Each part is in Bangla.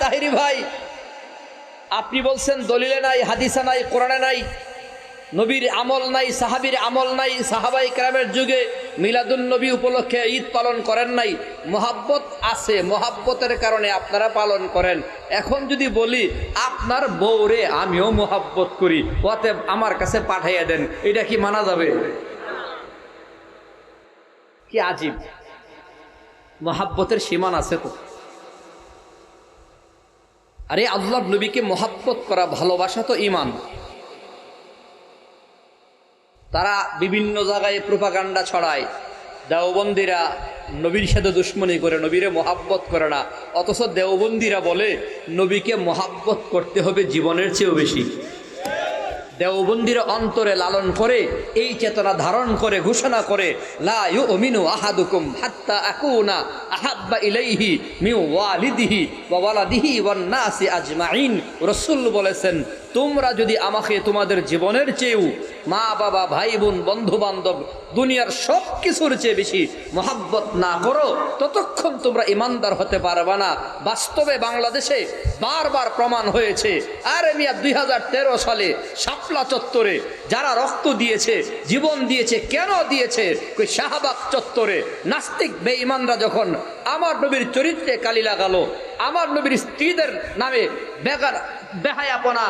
তাহিরি ভাই। আপনি বলছেন দলিলে নাই, হাদিসা নাই, কোরআনে নাই, নবীর আমল নাই, সাহাবীর আমল নাই, সাহাবাই কেরামের যুগে মিলাদুন নবী উপলক্ষে ঈদ পালন করেন নাই। মোহাব্বত আছে, মোহাব্বতের কারণে আপনারা পালন করেন। এখন যদি বলি, আপনার বউরে আমিও মোহাব্বত করি ওতে আমার কাছে পাঠাইয়া দেন, এটা কি মানা যাবে? কি আজীব। মোহাব্বতের সীমান আছে তো। আরে আল্লাহ নবীকে মহাব্বত করা, ভালোবাসা তো ইমান তারা বিভিন্ন জায়গায় প্রোপাগান্ডা ছড়ায়, দেওবন্দিরা নবীর সাথে দুশ্মনী করে, নবীরে মহাব্বত করে না। অথচ দেওবন্দিরা বলে, নবীকে মহাব্বত করতে হবে জীবনের চেয়েও বেশি। দেওবন্দির অন্তরে লালন করে, এই চেতনা ধারণ করে, ঘোষণা করে, লা আহাব্বা নাসি বলেছেন, তোমরা যদি আমাকে তোমাদের জীবনের চেয়েও মা বাবা ভাই বোন বন্ধু বান্ধব দুনিয়ার সব কিছুর চেয়ে বেশি মহাব্বত না করো, ততক্ষণ তোমরা ইমানদার হতে পারবে না। বাস্তবে বাংলাদেশে বারবার প্রমাণ হয়েছে, আর মিয়া দুই সালে শাপলা চত্বরে যারা রক্ত দিয়েছে, জীবন দিয়েছে, কেন দিয়েছে? ওই শাহবাগ চত্বরে নাস্তিক বে বেঈমানরা যখন আমার নবীর চরিত্রে কালি লাগালো, আমার নবীর স্ত্রীদের নামে বেকার বেহায়াপনা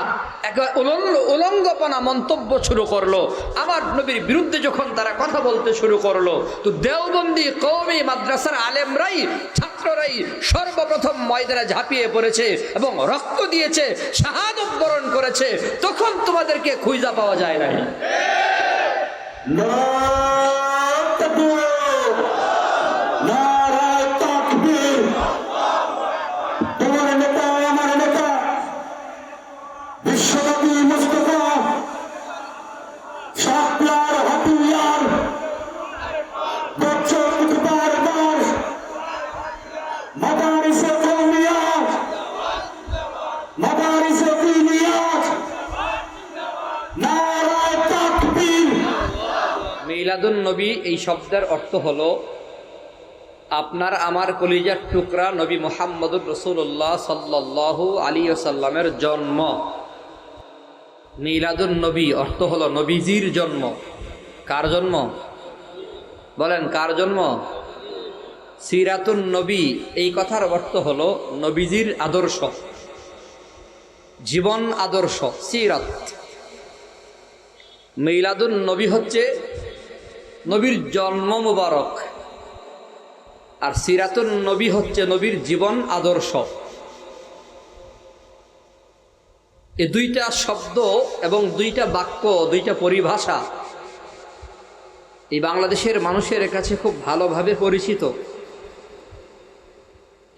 একেবারে উলঙ্গ উলঙ্গপনা মন্তব্য শুরু করল, আমার নবীর বিরুদ্ধে যখন তারা কথা বলতে শুরু করল। তো দেওবন্দি কৌমি মাদ্রাসার আলেমরাই, ছাত্ররাই সর্বপ্রথম ময়দানে ঝাঁপিয়ে পড়েছে এবং রক্ত দিয়েছে, শাহাদত বরণ করেছে। তখন তোমাদেরকে খুঁজা পাওয়া যায় নাই। এই শব্দের অর্থ হল, আপনার আমার কলিজার টুকরা নবী মোহাম্মদুর রসুল্লাহ সাল্লাল্লাহু আলী সাল্লামের জন্ম। মিলাদুন নবী অর্থ হল নবীজির জন্ম। কার জন্ম? বলেন, কার জন্ম? সিরাতুন নবী, এই কথার অর্থ হল নবীজির আদর্শ। জীবন আদর্শ, সিরাত। মিলাদুন নবী হচ্ছে নবীর জন্ম মুবারক। আর সিরাতুন নবী হচ্ছে নবীর জীবন আদর্শ। এ দুইটা শব্দ এবং দুইটা বাক্য, দুইটা পরিভাষা এই বাংলাদেশের মানুষের কাছে খুব ভালোভাবে পরিচিত।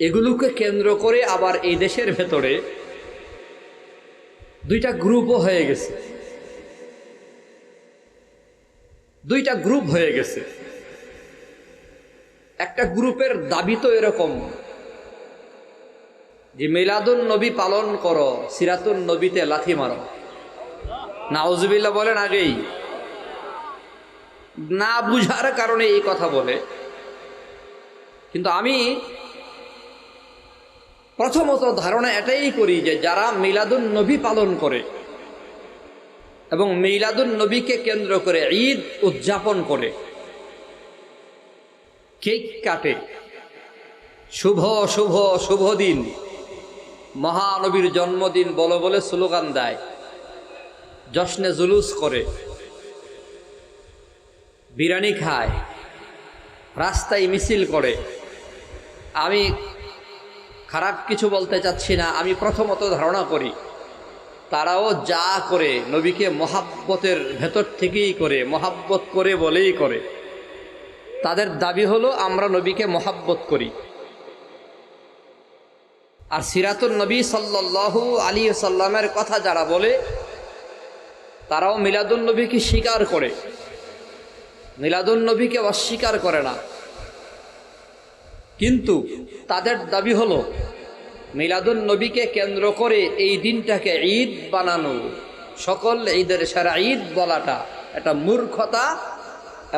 এগুলোকে কেন্দ্র করে আবার এই দেশের ভেতরে দুইটা গ্রুপও হয়ে গেছে। দুইটা গ্রুপ হয়ে গেছে। একটা গ্রুপের দাবি তো এরকম যে, মিলাদুন নবী পালন করো, সিরাতুন নবীতে লাথি মারো। নাউজুবিল্লা বলেন আগেই, না বুঝার কারণে এই কথা বলে। কিন্তু আমি প্রথমত ধারণা এটাই করি যে, যারা মিলাদুন নবী পালন করে এবং মিলাদুন নবীকে কেন্দ্র করে ঈদ উদযাপন করে। কেক কাটে। শুভ শুভ শুভ দিন। মহানবীর জন্মদিন বলো বলে স্লোগান দেয়। জশ্নে জুলুস করে। বিরিয়ানি খায়। রাস্তায় মিছিল করে। আমি খারাপ কিছু বলতে চাচ্ছি না, আমি প্রথমত ধারণা করি। তারাও যা করে নবীকে মহাব্বতের ভেতর থেকেই করে, মহাব্বত করে বলেই করে। তাদের দাবি হলো, আমরা নবীকে মহাব্বত করি। আর সিরাতুল নবী সাল্লাল্লাহু আলী সাল্লামের কথা যারা বলে, তারাও মিলাদুল নবীকে স্বীকার করে। মিলাদুল নবীকে অস্বীকার করে না। কিন্তু তাদের দাবি হলো মিলাদুল নবীকে কেন্দ্র করে এই দিনটাকে ঈদ বানানো। সকল ঈদের সারা ঈদ বলাটা এটা মূর্খতা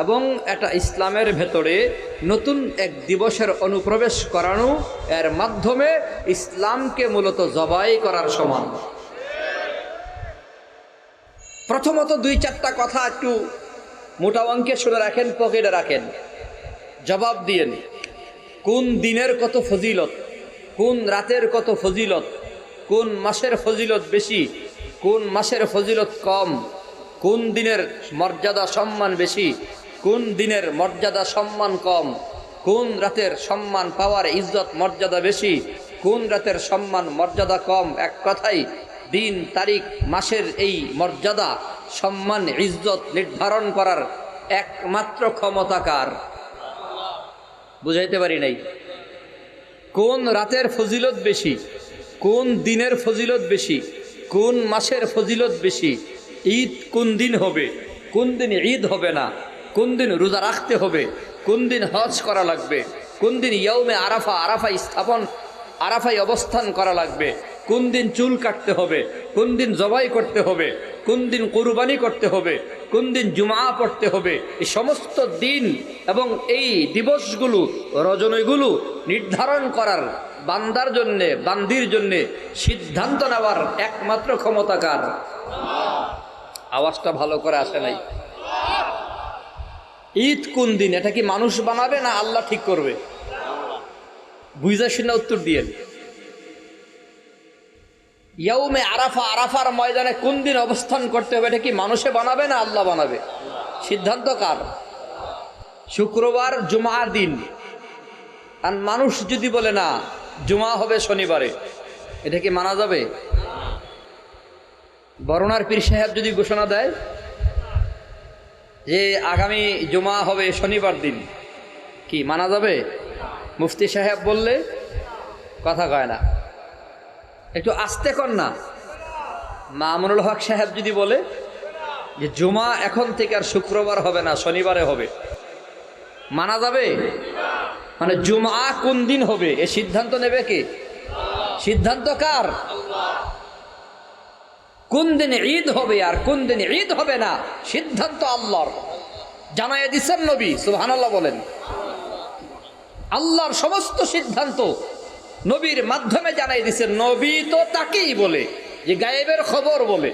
এবং এটা ইসলামের ভেতরে নতুন এক দিবসের অনুপ্রবেশ করানো, এর মাধ্যমে ইসলামকে মূলত জবাই করার সমান। প্রথমত দুই চারটা কথা একটু মোটা অঙ্কে শুনে রাখেন, পকেটে রাখেন। জবাব দিয়েন, কোন দিনের কত ফজিলত? কোন রাতের কত ফজিলত? কোন মাসের ফজিলত বেশি? কোন মাসের ফজিলত কম? কোন দিনের মর্যাদা সম্মান বেশি? কোন দিনের মর্যাদা সম্মান কম? কোন রাতের সম্মান পাওয়ার ইজ্জত মর্যাদা বেশি? কোন রাতের সম্মান মর্যাদা কম? এক কথাই দিন, তারিখ, মাসের এই মর্যাদা, সম্মান, ইজ্জত নির্ধারণ করার একমাত্র ক্ষমতাকার বুঝাইতে পারি নাই। কোন রাতের ফজিলত বেশি? কোন দিনের ফজিলত বেশি? কোন মাসের ফজিলত বেশি? ঈদ কোন দিন হবে? কোন দিন ঈদ হবে না? কোন দিন রোজা রাখতে হবে? কোন দিন হজ করা লাগবে? কোন দিন ইয়ৌমে আরাফা আরাফাই স্থাপন আরাফাই অবস্থান করা লাগবে? কোন দিন চুল কাটতে হবে? কোন দিন জবাই করতে হবে? কোন দিন কোরবানি করতে হবে? কোন দিন জুমা পড়তে হবে? এই সমস্ত দিন এবং এই দিবসগুলো, রজনীগুলো নির্ধারণ করার, বান্দার জন্যে, বান্দির জন্যে সিদ্ধান্ত নেওয়ার একমাত্র ক্ষমতাকার আওয়াজটা ভালো করে আসে নাই। ঈদ কোন দিন? এটা কি মানুষ বানাবে না আল্লাহ ঠিক করবে? বুঝা উত্তর দিয়েন ইয়ৌমে আরাফা, আরাফার ময়দানে কোন দিন অবস্থান করতে হবে? এটা কি মানুষে বানাবে না আল্লাহ বানাবে? সিদ্ধান্ত কার? শুক্রবার জুমা দিন। আর মানুষ যদি বলে না, জুমা হবে শনিবারে, এটা কি মানা যাবে? বরনার পীর সাহেব যদি ঘোষণা দেয় যে আগামী জুমা হবে শনিবার দিন, কি মানা যাবে? মুফতি সাহেব বললে কথা কয় না। একটু আস্তে কর না। মামুনুল হক সাহেব যদি বলে যে, জুমা এখন থেকে আর শুক্রবার হবে না, শনিবারে হবে। মানা যাবে? মানে জুমা কোন দিন হবে? এ সিদ্ধান্ত নেবে কে? সিদ্ধান্ত কার? কোন দিন ঈদ হবে আর কোন দিন ঈদ হবে না, সিদ্ধান্ত আল্লাহর। জানাই দিচ্ছেন নবী, সুবহানাল্লাহ বলেন। আল্লাহর সমস্ত সিদ্ধান্ত নবীর মাধ্যমে জানাই দিচ্ছেন নবী তো তাকেই বলে, যে গায়েবের খবর বলে।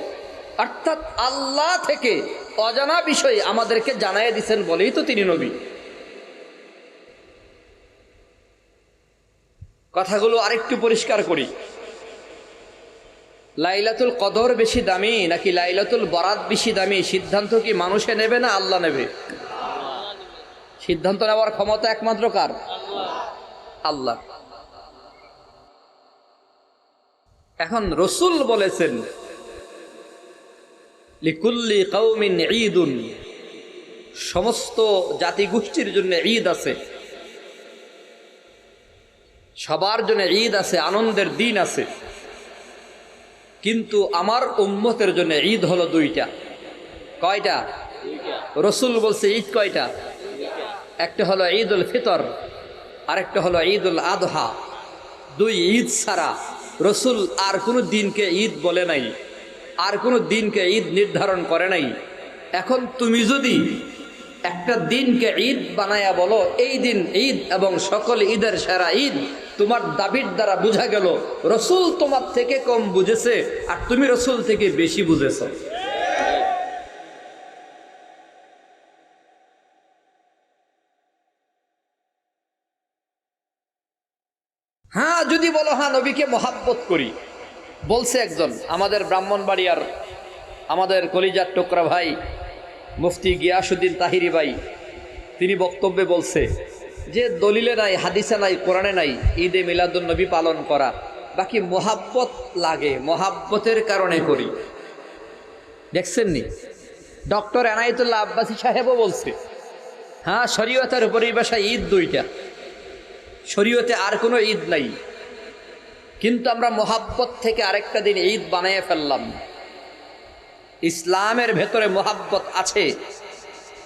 অর্থাৎ আল্লাহ থেকে অজানা বিষয় আমাদেরকে জানাই দিছেন বলেই তো তিনি নবী। কথাগুলো আরেকটু পরিষ্কার করি। লাইলাতুল কদর বেশি দামি নাকি লাইলাতুল বরাত বেশি দামি? সিদ্ধান্ত কি মানুষে নেবে না আল্লাহ নেবে? সিদ্ধান্ত নেওয়ার ক্ষমতা একমাত্র কার? আল্লাহ। এখন রসুল বলেছেন, লিকুল্লি কৌমিন ঈদুন। সমস্ত জাতিগোষ্ঠীর জন্য ঈদ আছে। সবার জন্য ঈদ আছে, আনন্দের দিন আছে। কিন্তু আমার উম্মতের জন্য ঈদ হলো দুইটা। কয়টা? রসুল বলছে, ঈদ কয়টা? একটা হলো ঈদ উল ফিতর, আরেকটা হলো ঈদ উল আদহা। দুই ঈদ ছাড়া। রসুল আর কোনো দিনকে ঈদ বলে নাই, আর কোনো দিনকে ঈদ নির্ধারণ করে নাই। এখন তুমি যদি একটা দিনকে ঈদ বানায়া বলো, এই দিন ঈদ এবং সকল ঈদের সেরা ঈদ তোমার দাবির দ্বারা বোঝা গেল, রসুল তোমার থেকে কম বুঝেছে, আর তুমি রসুল থেকে বেশি বুঝেছ। যদি বলো হ্যাঁ নবীকে মহাব্বত করি। বলছে একজন, আমাদের ব্রাহ্মণবাড়িয়ার আমাদের কলিজার টোকরা ভাই, মুফতি গিয়াসুদ্দিন তাহিরি ভাই, তিনি বক্তব্যে বলছে যে, দলিলে নাই, হাদিসে নাই, কোরআনে নাই, ঈদে মিলাদুল নবী পালন করা। বাকি মোহাব্বত লাগে, মোহাব্বতের কারণে করি। দেখছেন নি ডক্টর এনায়েতুল্লাহ আব্বাসী সাহেবও বলছে হ্যাঁ শরীয়তের পরিভাষা ঈদ দুইটা। শরীয়তে আর কোনো ঈদ নাই। কিন্তু আমরা মোহাব্বত থেকে আরেকটা দিন ঈদ বানিয়ে ফেললাম। ইসলামের ভেতরে মোহাব্বত আছে,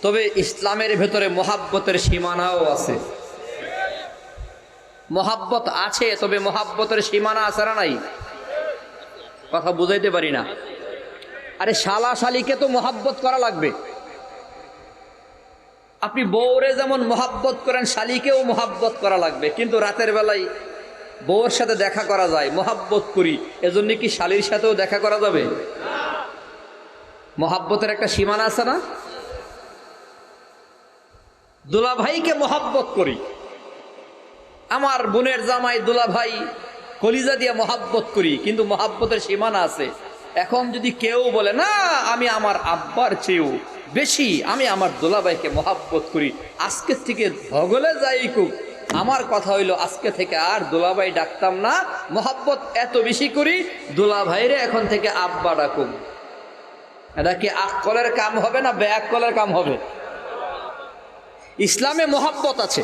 তবে ইসলামের ভেতরে মোহাব্বতের সীমানাও আছে। মোহাব্বত আছে, তবে মোহাব্বতের সীমানা আছে না নাই? কথা বুঝাইতে পারি না। আরে শালা শালিকে তো মোহাব্বত করা লাগবে। আপনি বউরে যেমন মোহাব্বত করেন, শালিকেও মোহাব্বত করা লাগবে। কিন্তু রাতের বেলায় বউয়ের সাথে দেখা করা যায়, মোহাব্বত করি। এজন্য কি শালির সাথেও দেখা করা যাবে? মহাব্বতের একটা সীমানা আছে না? দুলাভাইকে মহাব্বত করি। আমার বোনের জামাই দুলাভাই কলিজা দিয়ে মহাব্বত করি, কিন্তু মহাব্বতের সীমানা আছে। এখন যদি কেউ বলে, না, আমি আমার আব্বার চেয়েও বেশি, আমি আমার দুলাভাইকে মহাব্বত করি। আজকের থেকে ভগলে যাই কুক। আমার কথা হইল, আজকে থেকে আর দুলাভাই ডাকতাম না। মোহাব্বত এত বেশি করি, দুলাভাইরে এখন থেকে আব্বা ডাকুম। এটা কি আকলের কাম হবে না ব্যাকলের কাম হবে? ইসলামে মোহাব্বত আছে।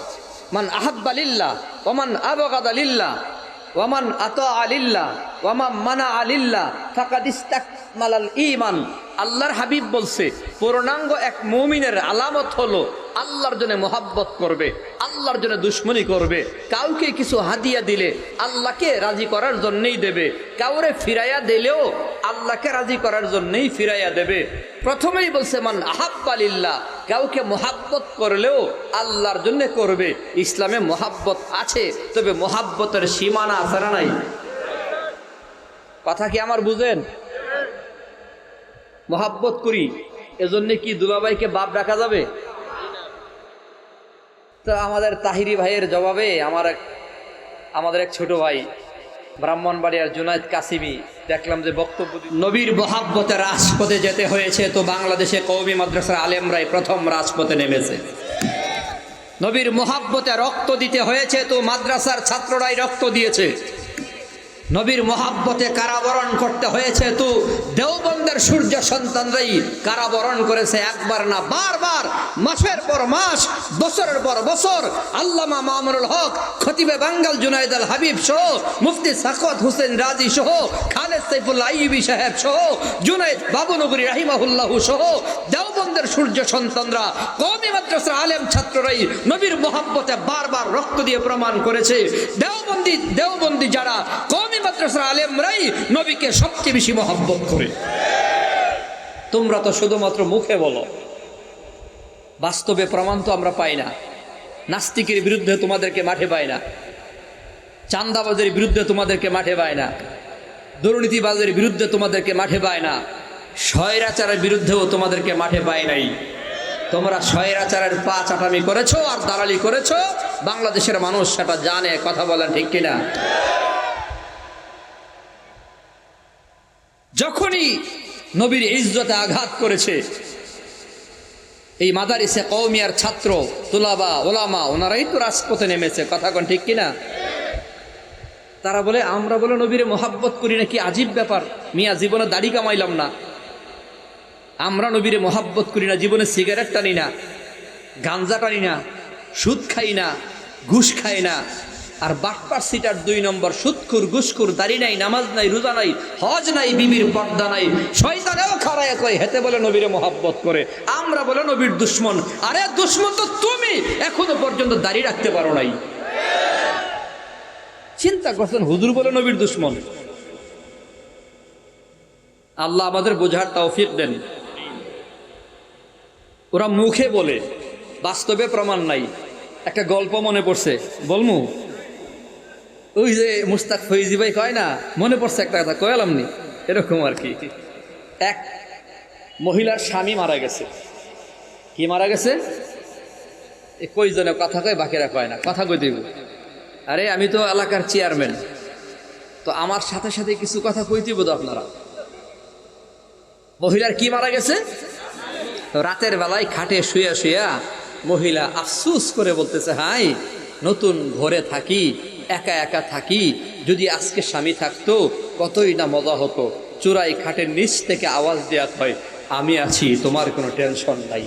মান আহাব্বা লিল্লাহ ওমান আবগাদা লিল্লাহ ওমান আত আলিল্লাহ ওয়ামা মানা আলিল্লাহ ফাকাদ ইস্তাকমালাল ঈমান। আল্লাহর হাবিব বলছে, পূর্ণাঙ্গ এক মুমিনের আলামত হলো আল্লাহর জন্য মোহাব্বত করবে, আল্লাহর জন্য দুশ্মনী করবে। কাউকে কিছু হাদিয়া দিলে আল্লাহকে রাজি করার জন্যই দেবে। কাউরে ফিরাইয়া দিলেও আল্লাহকে রাজি করার জন্যই ফিরাইয়া দেবে। প্রথমেই বলছে, মান আহাব্বালিল্লাহ কাউকে মোহাব্বত করলেও আল্লাহর জন্য করবে। ইসলামে মোহাব্বত আছে, তবে মোহাব্বতের সীমানা আছে না নাই? কথা কি আমার বুঝেন? মোহাব্বত করি, এজন্য কি দুলাভাইকে বাপ রাখা যাবে? তো আমাদের তাহিরি ভাইয়ের জবাবে আমার এক আমাদের এক ছোট ভাই, ব্রাহ্মণবাড়িয়ার জুনায়দ কাসিমি, দেখলাম যে বক্তব্য নবীর মহাব্বতে রাজপথে যেতে হয়েছে, তো বাংলাদেশে কৌমি মাদ্রাসার আলেমরাই প্রথম রাজপথে নেমেছে। নবীর মহাব্বতে রক্ত দিতে হয়েছে, তো মাদ্রাসার ছাত্ররাই রক্ত দিয়েছে। নবীর মহাব্বতে কারাবরণ করতে হয়েছে তো দেওবন্দের সূর্য সন্তানরাই কারাবরণ করেছে একবার না বারবার। মাসের পর মাস, বছরের পর বছর আল্লামা মামুনুল হক, খতিবে বাঙ্গাল জুনাইদ আল হাবিব সহ, মুফতি সাকত হোসেন রাজি সহ, খালেদ সাইফুল্লাহ আইবি সাহেব সহ, জুনাইদ বাবুনগরী রাহিমাহুল্লাহ সহ দেওবন্দের সূর্য সন্তানরা কমি মাদ্রাসার আলেম ছাত্ররাই নবীর মহাব্বতে বারবার রক্ত দিয়ে প্রমাণ করেছে। দেওবন্দি দেওবন্দি যারা কমি মাদ্রাসার আলেমরাই নবীকে সবচেয়ে বেশি মহাব্বত করে। তোমরা তো শুধুমাত্র মুখে বলো। বাস্তবে প্রমাণ তো আমরা পাই না। নাস্তিকের বিরুদ্ধে তোমাদেরকে মাঠে পাই না। চান্দাবাজের বিরুদ্ধে তোমাদেরকে মাঠে পায় না। দুর্নীতিবাজের বিরুদ্ধে তোমাদেরকে মাঠে পায় না। স্বৈরাচারের বিরুদ্ধেও তোমাদেরকে মাঠে পায় নাই। তোমরা স্বৈরাচারের পা চাটামি করেছ আর দালালি করেছ। বাংলাদেশের মানুষ সেটা জানে, কথা বলেন ঠিক কিনা? যখনই নবীর ইজ্জতে আঘাত করেছে, এই মাদারিসে কৌমিয়ার ছাত্র, তুলাবা, ওলামা, ওনারাই তো রাজপথে নেমেছে, কথা কোন ঠিক কিনা? তারা বলে, আমরা বলে নবীরে মোহাব্বত করি নাকি, আজীব ব্যাপার, মিয়া জীবনে দাড়ি কামাইলাম না। আমরা নবীরে মোহাব্বত করি না, জীবনে সিগারেট টানি না, গাঞ্জা টানি না, সুদ খাই না, ঘুষ খাই না আর বাটপার সিটার দুই নম্বর, সুৎখুর ঘুষখুর দাড়ি নাই, নামাজ নাই, রোজা নাই, হজ নাই, বিবির পর্দা নাই। শয়তানেও খারায় কয়, হেতে বলে নবীরে মোহাব্বত করে, আমরা বলে নবীর দুশ্মন। আরে দুশ্মন তো তুমি, এখনও পর্যন্ত দাড়ি রাখতে পারো নাই। চিন্তা করছেন, হুজুর বলে নবীর দুশ্মন। আল্লাহ আমাদের বোঝার তৌফিক দেন। ওরা মুখে বলে, বাস্তবে প্রমাণ নাই। একটা গল্প মনে পড়ছে। বলমু ওই যে মুস্তাক ফৈজি ভাই কয় না মনে পড়ছে একটা কথা কয়ালাম নি এরকম আর কি। এক মহিলার স্বামী মারা গেছে। কি মারা গেছে? কইজনে কথা কয় বাকিরা কয় না কথা কই দিব? আরে আমি তো এলাকার চেয়ারম্যান। তো আমার সাথে সাথে কিছু কথা কই কইতে বোধ আপনারা? মহিলার কি মারা গেছে? তো রাতের বেলায় খাটে শুয়া শুয়া মহিলা আফসুস করে বলতেছে হাই নতুন ঘরে থাকি একা একা থাকি, যদি আজকে স্বামী থাকতো, কতই না মজা হতো। চূড়াই খাটের নিচ থেকে আওয়াজ দেওয়া হয়, আমি আছি, তোমার কোনো টেনশন নাই।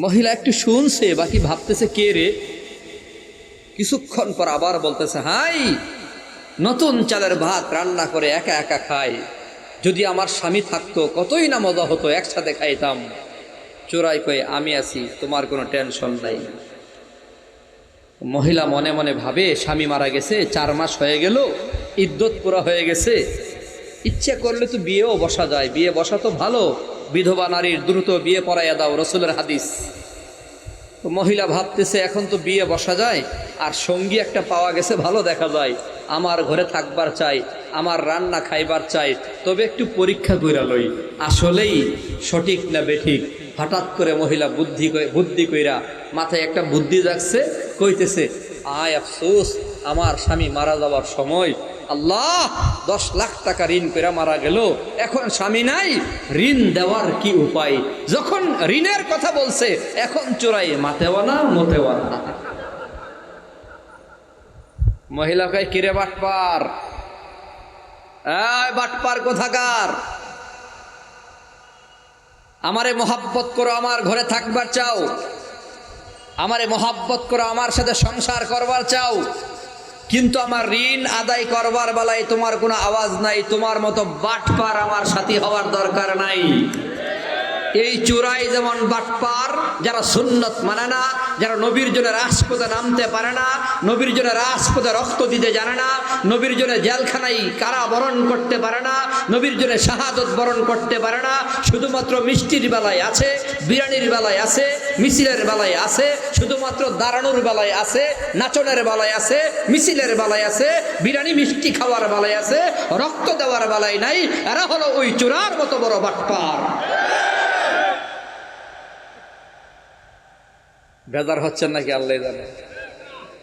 মহিলা একটু শুনছে, বাকি ভাবতেছে, কে রে? কিছুক্ষণ পর আবার বলতেছে, হাই, নতুন চালের ভাত রান্না করে একা একা খাই। যদি আমার স্বামী থাকতো, কতই না মজা হতো, একসাথে খাইতাম। চোরাই কয়ে, আমি আছি, তোমার কোনো টেনশন নাই। মহিলা মনে মনে ভাবে, স্বামী মারা গেছে, চার মাস হয়ে গেল, ইদ্যত পুরা হয়ে গেছে। ইচ্ছে করলে তো বিয়েও বসা যায়। বিয়ে বসা তো ভালো। বিধবা নারীর দ্রুত বিয়ে পড়াইয়া দাও, রসুলের হাদিস। মহিলা ভাবতেছে, এখন তো বিয়ে বসা যায়, আর সঙ্গী একটা পাওয়া গেছে, ভালো দেখা যায়। আমার ঘরে থাকবার চাই, আমার রান্না খাইবার চাই, তবে একটু পরীক্ষা কইরা লই। আসলেই সঠিক না বেঠিক? হঠাৎ করে মহিলা বুদ্ধি বুদ্ধি কইরা মাথায় একটা বুদ্ধি জাগছে কইতেছে, আয় আফসোস, আমার স্বামী মারা যাওয়ার সময় আল্লাহ দশ লাখ টাকা ঋণ করে মারা গেল। এখন স্বামী নাই, ঋণ দেওয়ার কি উপায়? যখন ঋণের কথা বলছে, এখন চোরাই মাতেও না মতেও না মহিলা কয়, কিরে বাটপার? বাটপার কোথাকার? আমারে মোহাব্বত করো, আমার ঘরে থাকবার চাও। আমারে মোহাব্বত করো, আমার সাথে সংসার করবার চাও। কিন্তু আমার ঋণ আদায় করবার বেলায় তোমার কোনো আওয়াজ নাই, তোমার মতো বাটপার আমার সাথী হওয়ার দরকার নাই। এই চূড়াই যেমন বাটপার, যারা সুন্নত মানে না, যারা নবীর জন্য রাজপথে নামতে পারে না, নবীর জন্য রাজপথে রক্ত দিতে জানে না, নবীর জন্য জেলখানায় কারা বরণ করতে পারে না, নবীর জন্য শাহাদত বরণ করতে পারে না, শুধুমাত্র মিষ্টির বেলায় আছে, বিরিয়ানির বেলায় আছে, মিছিলের বেলায় আছে, শুধুমাত্র দাঁড়ানোর বেলায় আছে, নাচনের বেলায় আছে, মিছিলের বেলায় আছে, বিরিয়ানি মিষ্টি খাওয়ার বেলায় আছে, রক্ত দেওয়ার বেলায় নাই, এরা হলো ওই চূড়ার মতো বড় বাটপার। বেজার হচ্ছেন নাকি আল্লাহ জানে?